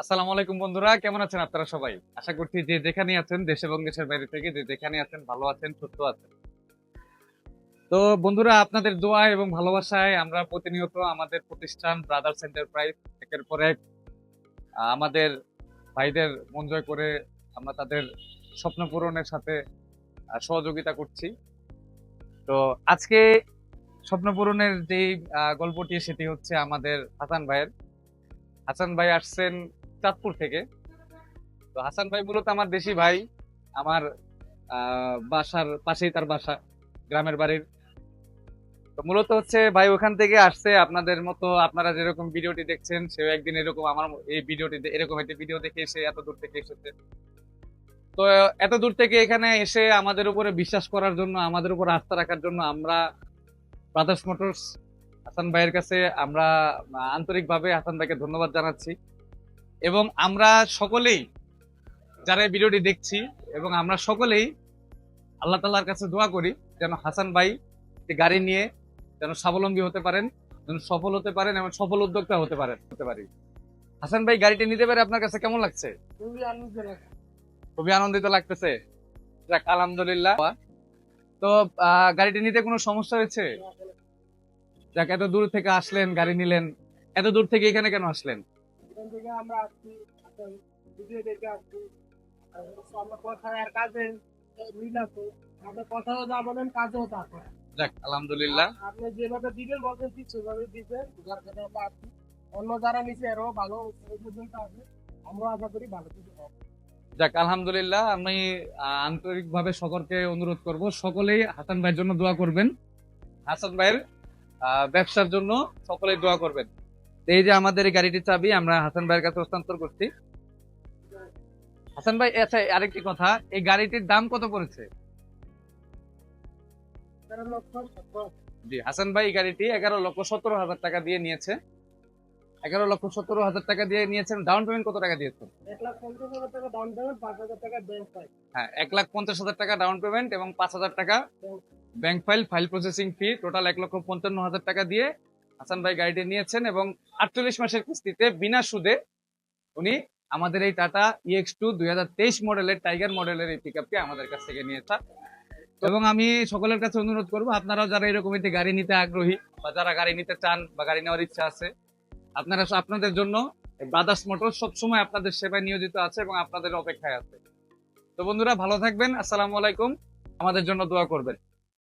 আসসালামু আলাইকুম বন্ধুরা, কেমন আছেন আপনারা সবাই? আশা করছি যে যেখানে আছেন, দেশ এবং দেশের বাইরে থেকে যে যেখানে আছেন, ভালো আছেন, সুস্থ আছেন। তো বন্ধুরা, আপনাদের দোয়া এবং ভালোবাসায় আমরা প্রতিনিয়ত আমাদের প্রতিষ্ঠান ব্রাদার্স এন্টারপ্রাইজ একের পর এক আমাদের ভাইদের মন জয় করে আমরা তাদের স্বপ্ন পূরণের সাথে সহযোগিতা করছি। তো আজকে স্বপ্ন পূরণের যেই গল্পটি, সেটি হচ্ছে আমাদের হাসান ভাইয়ের। হাসান ভাই আসছেন চাঁদপুর থেকে। তো হাসান ভাই মূলত আমার দেশি ভাই, আমার বাসার পাশেই তার বাসা, গ্রামের বাড়ির। তো মূলত হচ্ছে ভাই ওখান থেকে আসছে আপনাদের মতো, আপনারা যেরকম ভিডিওটি দেখছেন, সেও একদিন এরকম আমার এই ভিডিওটি এরকম একটি ভিডিও দেখে এসে এত দূর থেকে এসেছে। তো এত দূর থেকে এখানে এসে আমাদের উপরে বিশ্বাস করার জন্য, আমাদের উপর আস্থা রাখার জন্য আমরা ব্রাদার্স মোটরস হাসান ভাইয়ের কাছে আমরা, আন্তরিকভাবে হাসান ভাইকে ধন্যবাদ জানাচ্ছি। এবং আমরা সকলেই যারা এই ভিডিওটি দেখছি এবং আমরা সকলেই আল্লাহ তাল্লাহর কাছে দোয়া করি যেন হাসান ভাই গাড়ি নিয়ে যেন স্বাবলম্বী হতে পারেন যেন সফল হতে পারেন এবং সফল উদ্যোক্তা হতে পারেন হতে পারি। হাসান ভাই গাড়িটি নিতে পারে আপনার কাছে কেমন লাগছে? খুবই খুবই আনন্দিত লাগতেছে। যাক আলহামদুলিল্লাহ। তো গাড়িটি নিতে কোনো সমস্যা হয়েছে? যাক এত দূর থেকে আসলেন গাড়ি নিলেন। এত দূর থেকে এখানে কেন আসলেন? থেকে আমরা আসছি ভিডিও দেখে আসছি। আমরা কথা আর কাজে মিল আছে। আমরা কথাও যা বলেন কাজেও তা করে যাক আলহামদুলিল্লাহ। আপনি যেভাবে দিবেন বলছেন ঠিক সেভাবে দিবেন। যার কারণে আমরা আসছি অন্য যারা নিচে আরও ভালো আছে। আমরা আশা করি ভালো কিছু হবে। যাক আলহামদুলিল্লাহ আমি আন্তরিকভাবে সকলকে অনুরোধ করব সকলেই হাসান ভাইয়ের জন্য দোয়া করবেন। হাসান ভাইয়ের ব্যবসার জন্য সকলেই দোয়া করবেন। এই যে আমাদের এই গাড়িটির চাবি আমরা হাসান ভাইয়ের কাছে হস্তান্তর করছি। হাসান ভাই আচ্ছা আরেকটি কথা এই গাড়িটির দাম কত পড়েছে? জি হাসান ভাই গাড়িটি এগারো লক্ষ সতেরো হাজার টাকা দিয়ে নিয়েছে। এগারো লক্ষ সতেরো হাজার টাকা দিয়ে নিয়েছেন ডাউন পেমেন্ট কত টাকা দিয়েছেন? হ্যাঁ এক লাখ পঞ্চাশ হাজার টাকা ডাউন পেমেন্ট এবং পাঁচ হাজার টাকা bank file file processing fee total এক লক্ষ পঞ্চান্ন হাজার টাকা দিয়ে হাসান ভাই গাড়িটি নিয়েছেন এবং আটচল্লিশ মাসের কিস্তিতে বিনা সুদে উনি আমাদের এই টাটা ইএক্স টু দুই হাজার তেইশ মডেলের টাইগার মডেলের এই পিক আমাদের কাছ থেকে নিয়েছে। এবং আমি সকলের কাছে অনুরোধ করব, আপনারাও যারা এরকম একটি গাড়ি নিতে আগ্রহী বা যারা গাড়ি নিতে চান বা গাড়ি নেওয়ার ইচ্ছা আছে, আপনারা আপনাদের জন্য ব্রাদার্স মোটর সবসময় আপনাদের সেবায় নিয়োজিত আছে এবং আপনাদের অপেক্ষায় আছে। তো বন্ধুরা, ভালো থাকবেন, আসসালামু আলাইকুম। আমাদের জন্য দোয়া করবেন।